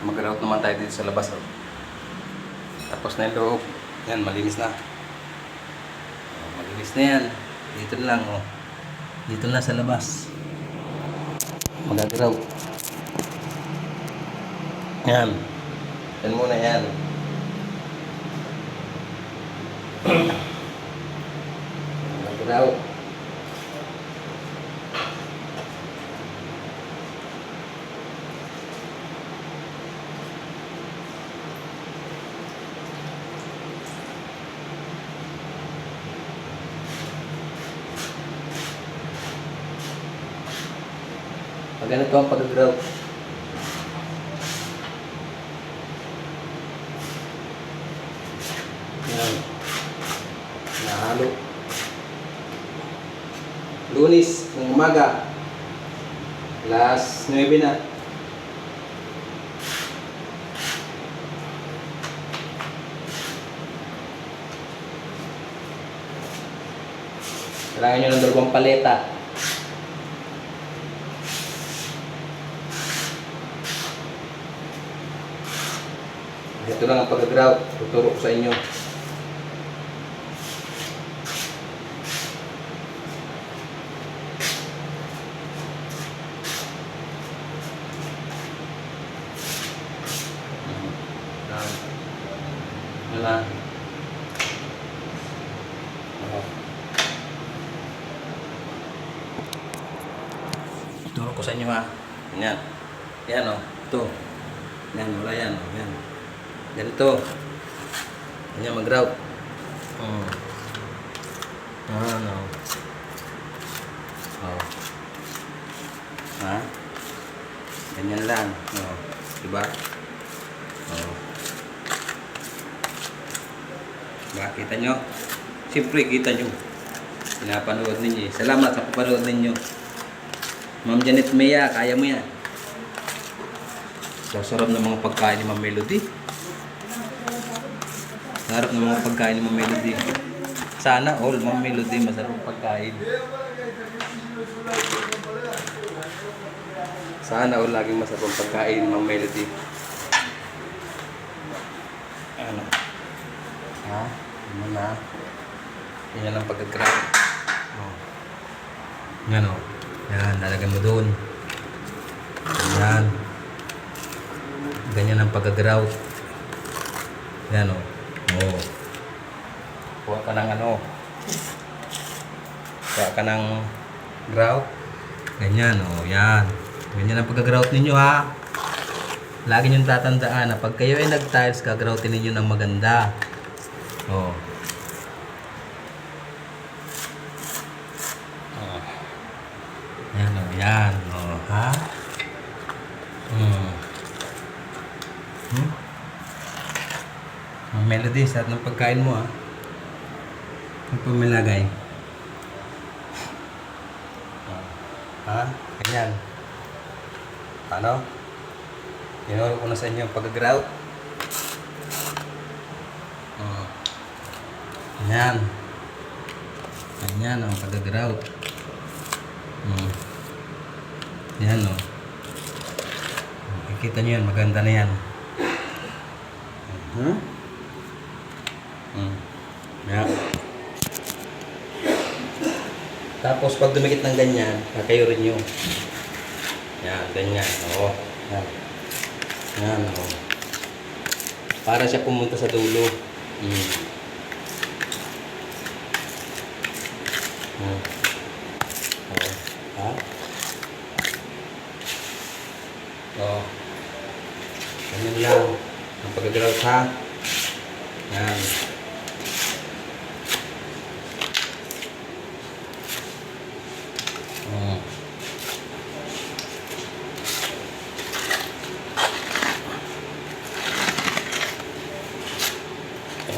Mag-route naman tayo dito sa labas. Oh. Tapos na yung loob. Yan, malinis na. Oh, malinis na yan. Dito na lang, oh. Dito na sa labas. Mag-route. Yan. Yan muna yan. Mag-route. Ganito ang pag-grow. Yan. Nahalo. Lunis ng umaga. Alas 9 na. Kailangan nyo ng dalawang paleta. Ito lang ang pag-grout. Tuturo ko sa inyo. Oo. Tuturo ko sa inyo ha. Yan. Yan o. Ito. Yan, wala yan. o. Yan. Ganito. Ganyan mag-route. Oh. Ano. Oh. Ha? Ganyan lang. Oh. Diba? Oh. Diba? Kita nyo? Siyempre, kita nyo. Pinapanood ninyo eh. Salamat sa papanood ninyo. Ma'am Janet Mea, kaya mo yan. Sasarap ng mga pagkain ni Ma'am Melody. Sarap ng mga pagkain Ma'am Melody. Sana all Ma'am Melody masarap pagkain. Sana all laging masarap ang pagkain Ma'am Melody. Ano? Ha? Ano na? Yan ang pagkagrab. Oh. Yan o. Yan, lalagyan mo doon. Yan. Ganyan ang pagkagrout. Yan o. Oo. Kuha ka ng ano. Kuha ka ng grout. Ganyan o. Yan. Ganyan ang pagkagrout ninyo ha. Lagi niyong tatandaan na pag kayo ay nag-tiles, gagroutin ninyo ng maganda. Oh. Oh. Yan o, yan. O, ha? Hmm. Hmm? Ang melody, sa ng pagkain mo, ha? Ano pa may lagay? Oh. Ha? Ganyan. Ano? Tinuro ko na sa inyo ang pag-grout. Oh. Ganyan. Ganyan ang pag-grout. Hmm. Yan o. Makikita nyo yan, maganda na yan. Hmm? Hmm. Yan. Tapos pag dumikit ng ganyan, kakayurin nyo. Yan, ganyan. Oo. Yan. Yan, oo. Para siya pumunta sa dulo. Hmm. Hmm. Oo. Ha? Oo. Ganyan lang. Ang pagkagalaw ha. Yan. Oo.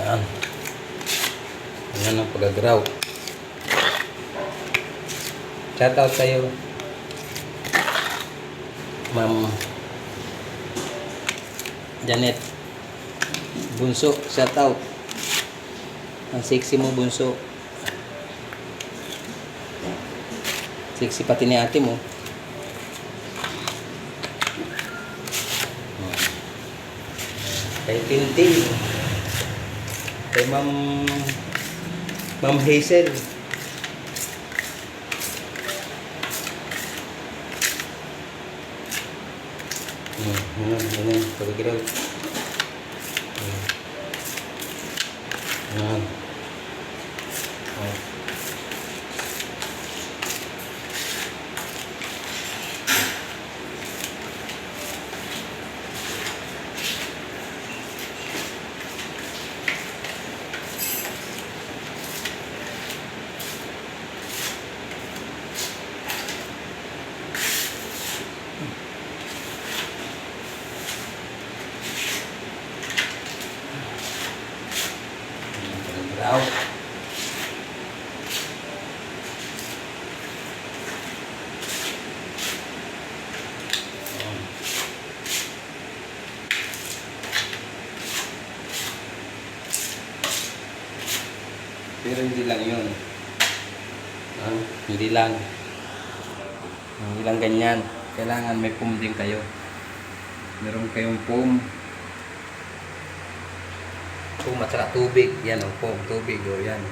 Yan. Yan ang pagkagalaw. Shout out sa'yo. Ma'am Janet Bunso, shout out. Ang sexy mo, Bunso. Sexy pati ni ate mo. Kay Tintin. Kay Ma'am... Ma'am Hazel. Hmm, yan, yan. Pagkagiraw. Hmm. Yan. Oh. Pagkagiraw. Yan. Pero hindi lang yun. Ah, hindi lang. Hindi lang ganyan. Kailangan may foam din kayo. Meron kayong foam. Foam at saka tubig. Yan o, foam, tubig o, yan.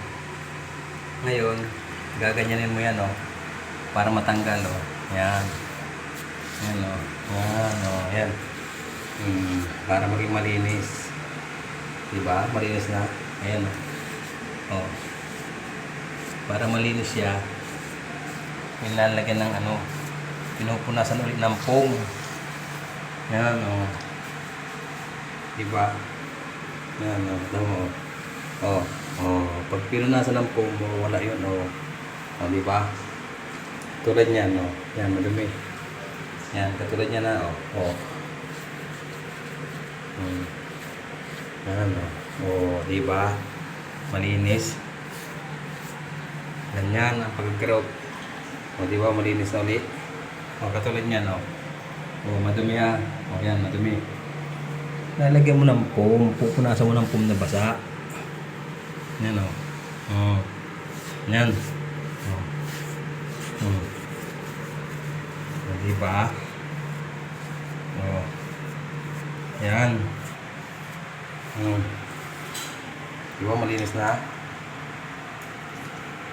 Ngayon, gaganyanin mo yan o. Para matanggal o. Yan. Yan o. Yan o, yan. Hmm, para maging malinis. Diba? Malinis na. Ayan o. Oh. Para malinis siya, nilalagyan ng ano, pinupunasan ulit ng foam. Yan, oh. Diba? Yan. Tama, oh. Oh, oh. Pag pinunasan ng foam, oh, wala yun, oh. Oh, diba? Tulad niyan, oh. Yan, madumi. Yan, katulad niya na, oh. Oh. Hmm. Yan, oh. Oh, diba? Malinis. Ganyan ang pagkakirot. O, di ba? Malinis na ulit. O, katulad niyan, o. O, madumi ha. O, yan, madumi. Lalagyan mo ng foam. Pupunasan mo ng foam na basa. Yan, o. O. Yan. O. O. O, di ba? O. Yan. O. Di ba malinis na?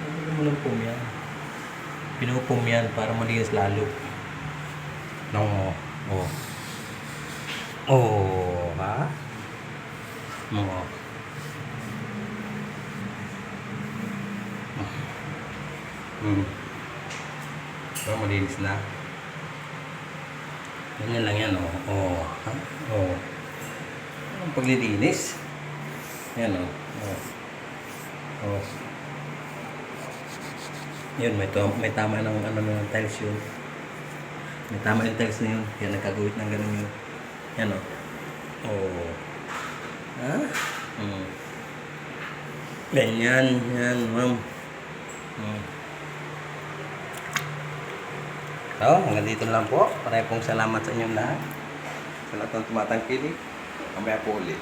Lalagyan mo ng foam yan. Pinupom yan para malinis lalo. No. Oh. Oh, ha? Oo. Hmm. So, malinis na. Ganyan lang yan, oh. Oh. Ha? Oh. Ang paglilinis. Yan, oh. Oh. Oh. Yun, may, to, may tama ng ano ng tiles yun. May tama yung tiles na yun. Yan, nagkaguhit ng ganun yun. Yan o. Oh. Ha? Hmm. Ganyan, yan, ma'am. Hmm. So, hanggang dito lang po. Maraming salamat sa inyong lahat. Sa lahat ng tumatangkilik. Mamaya po ulit.